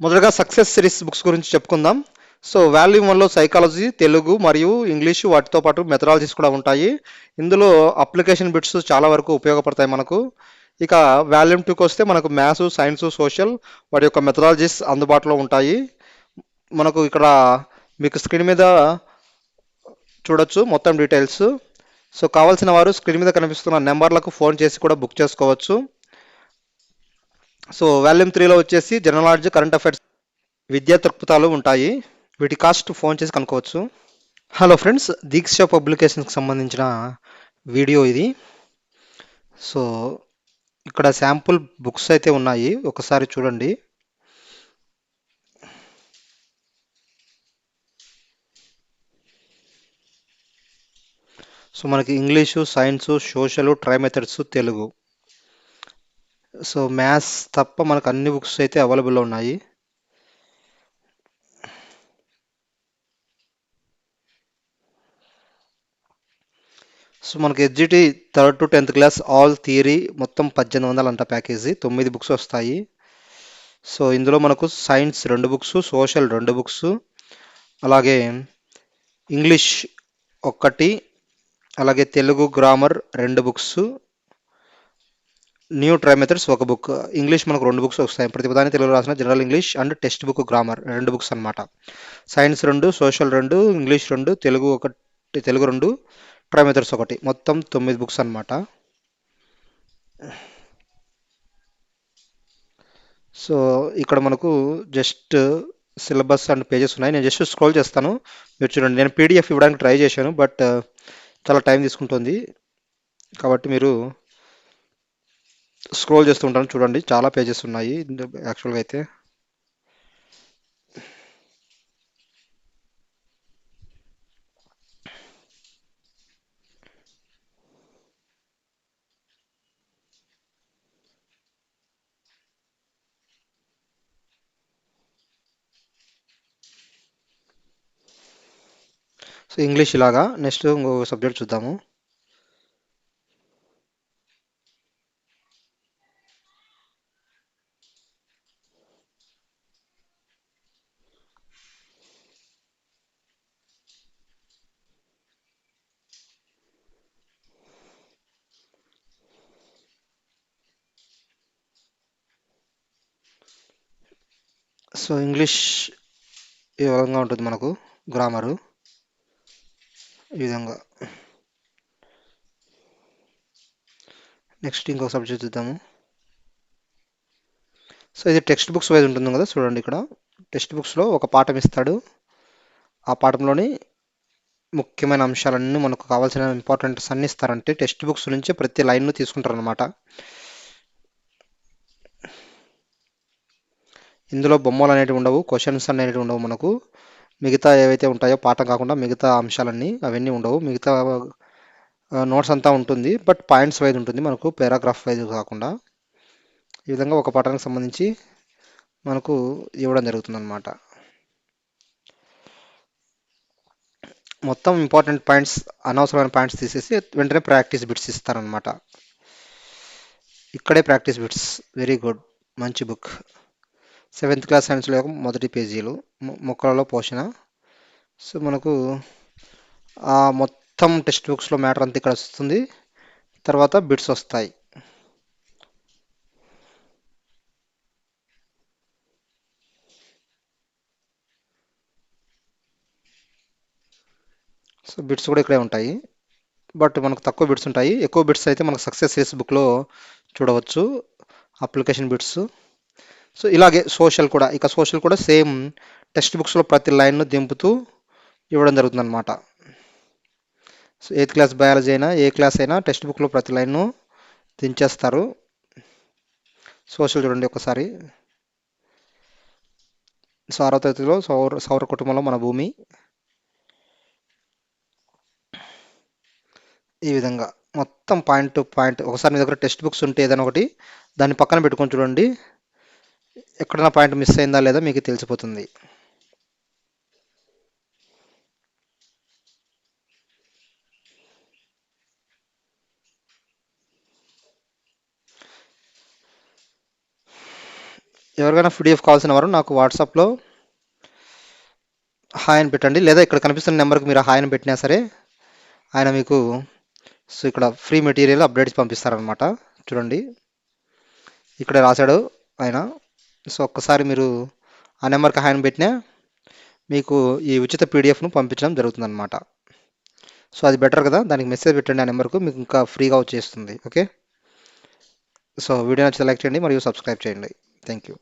మొదటగా success series books గురించి చెప్పుకుందాం. సో వాల్యూమ్ వన్లో సైకాలజీ తెలుగు మరియు ఇంగ్లీషు వాటితో పాటు మెథడాలజీస్ కూడా ఉంటాయి. ఇందులో అప్లికేషన్ బిట్స్ చాలా వరకు ఉపయోగపడతాయి మనకు. ఇక వాల్యూమ్ టూకి వస్తే మనకు మ్యాథ్స్ సైన్స్ సోషల్ వాటి యొక్క మెథడాలజీస్ అందుబాటులో ఉంటాయి. మనకు ఇక్కడ మీకు స్క్రీన్ మీద చూడొచ్చు మొత్తం డీటెయిల్స్ సో కావాల్సిన వారు స్క్రీన్ మీద కనిపిస్తున్న నెంబర్లకు ఫోన్ చేసి కూడా బుక్ చేసుకోవచ్చు. సో వాల్యూమ్ త్రీలో వచ్చేసి జనరల్ నాలెడ్జ్ కరెంట్ అఫైర్స్ విద్యా దృక్పథాలు ఉంటాయి. వీటి కాస్ట్ ఫోన్ చేసి కనుక్కోవచ్చు. హలో ఫ్రెండ్స్ దీక్ష పబ్లికేషన్స్కి సంబంధించిన వీడియో ఇది. సో ఇక్కడ శాంపుల్ బుక్స్ అయితే ఉన్నాయి. ఒకసారి చూడండి. సో మనకి English science social tri methods Telugu. So maths తప్ప మనకు అన్ని బుక్స్ అయితే అవైలబుల్లో ఉన్నాయి. సో మనకి SGT third to tenth class all theory మొత్తం పద్దెనిమిది వందలు అంట ప్యాకేజీ. తొమ్మిది బుక్స్ వస్తాయి. సో ఇందులో మనకు సైన్స్ రెండు బుక్స్ సోషల్ రెండు బుక్స్ అలాగే ఇంగ్లీష్ ఒక్కటి అలాగే తెలుగు గ్రామర్ రెండు బుక్స్ న్యూ ట్రై మెథడ్స్ ఒక బుక్ ఇంగ్లీష్ మనకు రెండు బుక్స్ వస్తాయి. ప్రతిపదాన్ని తెలుగు రాసిన general English and text book grammar రెండు బుక్స్ అన్నమాట. సైన్స్ రెండు సోషల్ రెండు ఇంగ్లీష్ రెండు తెలుగు ఒకటి తెలుగు రెండు ట్రై మెథడ్స్ ఒకటి. మొత్తం తొమ్మిది బుక్స్ అన్నమాట. సో ఇక్కడ మనకు జస్ట్ సిలబస్ అండ్ పేజెస్ ఉన్నాయి. నేను జస్ట్ స్క్రోల్ చేస్తాను. మీరు చూడండి. నేను పీడిఎఫ్ ఇవ్వడానికి ట్రై చేశాను బట్ uh, చాలా టైం తీసుకుంటుంది. కాబట్టి మీరు స్క్రోల్ చేస్తూ ఉంటాను చూడండి. చాలా పేజెస్ ఉన్నాయి. యాక్చువల్గా అయితే. సో ఇంగ్లీష్ ఇలాగా. నెక్స్ట్ ఇంకో సబ్జెక్ట్ చూద్దాము. సో ఇంగ్లీష్ ఈ విధంగా ఉంటుంది మనకు? గ్రామరు ఈ విధంగా. నెక్స్ట్ ఇంకో సబ్జెక్ట్ చూద్దాము. సో ఇది టెక్స్ట్ బుక్స్ వైజ్ ఉంటుంది కదా చూడండి ఇక్కడ. టెక్స్ట్ బుక్స్లో ఒక పాఠం ఇస్తాడు. ఆ పాఠంలోని ముఖ్యమైన అంశాలన్నీ మనకు కావాల్సిన ఇంపార్టెంట్స్ అన్ని ఇస్తారంటే టెక్స్ట్ బుక్స్ నుంచి ప్రతి లైన్ను తీసుకుంటారనమాట ఇందులో బొమ్మలు అనేటివి ఉండవు క్వశ్చన్స్ అనేటివి ఉండవు మనకు. మిగతా ఏవైతే ఉంటాయో పాఠం కాకుండా మిగతా అంశాలన్నీ అవన్నీ ఉండవు. మిగతా నోట్స్ అంతా ఉంటుంది బట్ పాయింట్స్ వైజ్ ఉంటుంది మనకు పారాగ్రాఫ్ వైజ్ కాకుండా. ఈ విధంగా ఒక పాఠానికి సంబంధించి మనకు ఇవ్వడం జరుగుతుంది అనమాట మొత్తం ఇంపార్టెంట్ పాయింట్స్ అనవసరమైన పాయింట్స్ తీసేసి వెంటనే ప్రాక్టీస్ బిట్స్ ఇస్తారనమాట ఇక్కడే ప్రాక్టీస్ బిట్స్ వెరీ గుడ్ మంచి బుక్ సెవెంత్ క్లాస్ సైన్స్లో యొక్క మొదటి పేజీలు మొక్కలలో పోషణ. సో మనకు ఆ మొత్తం టెక్స్ట్ బుక్స్లో మ్యాటర్ అంతా ఇక్కడ వస్తుంది. తర్వాత బిట్స్ వస్తాయి. సో బిట్స్ కూడా ఇక్కడే ఉంటాయి. బట్ మనకు తక్కువ బిట్స్ ఉంటాయి. ఎక్కువ బిట్స్ అయితే మనకు సక్సెస్ సిరీస్ బుక్లో చూడవచ్చు. Application bits. సో ఇలాగే సోషల్ కూడా ఇక సోషల్ కూడా సేమ్ టెక్స్ట్ బుక్స్లో ప్రతి లైన్ను దింపుతూ ఇవ్వడం జరుగుతుందన్నమాట. సో ఎయిత్ క్లాస్ బయాలజీ అయినా ఏ క్లాస్ అయినా టెక్స్ట్ బుక్లో ప్రతి లైన్ను దించేస్తారు. సోషల్ చూడండి ఒకసారి. సో ఆరో తరగతిలో సౌర సౌర కుటుంబంలో మన భూమి. ఈ విధంగా మొత్తం పాయింట్ టు పాయింట్ ఒకసారి మీ దగ్గర టెక్స్ట్ బుక్స్ ఉంటే ఏదైనా ఒకటి దాన్ని పక్కన పెట్టుకొని చూడండి. ఎక్కడైనా పాయింట్ మిస్ అయిందా లేదా మీకు తెలిసిపోతుంది. ఎవరికైనా పీడిఎఫ్ కావాల్సిన వారు నాకు వాట్సాప్లో హాయ్ అని పెట్టండి. లేదా ఇక్కడ కనిపిస్తున్న నెంబర్కి మీరు హాయ్ అని పెట్టినా సరే ఆయన మీకు సో ఇక్కడ ఫ్రీ మెటీరియల్ అప్డేట్స్ పంపిస్తారనమాట చూడండి. ఇక్కడ రాశాడు ఆయన. సో ఒక్కసారి మీరు ఆ నెంబర్కి హాయ్ పెట్టినా మీకు ఈ ఉచిత పీడిఎఫ్ను పంపించడం జరుగుతుందన్నమాట. సో అది బెటర్ కదా? దానికి మెసేజ్ పెట్టండి ఆ నెంబర్కు మీకు ఇంకా ఫ్రీగా వచ్చేస్తుంది. ఓకే? సో వీడియో నచ్చితే లైక్ చేయండి మరియు సబ్స్క్రైబ్ చేయండి. Thank you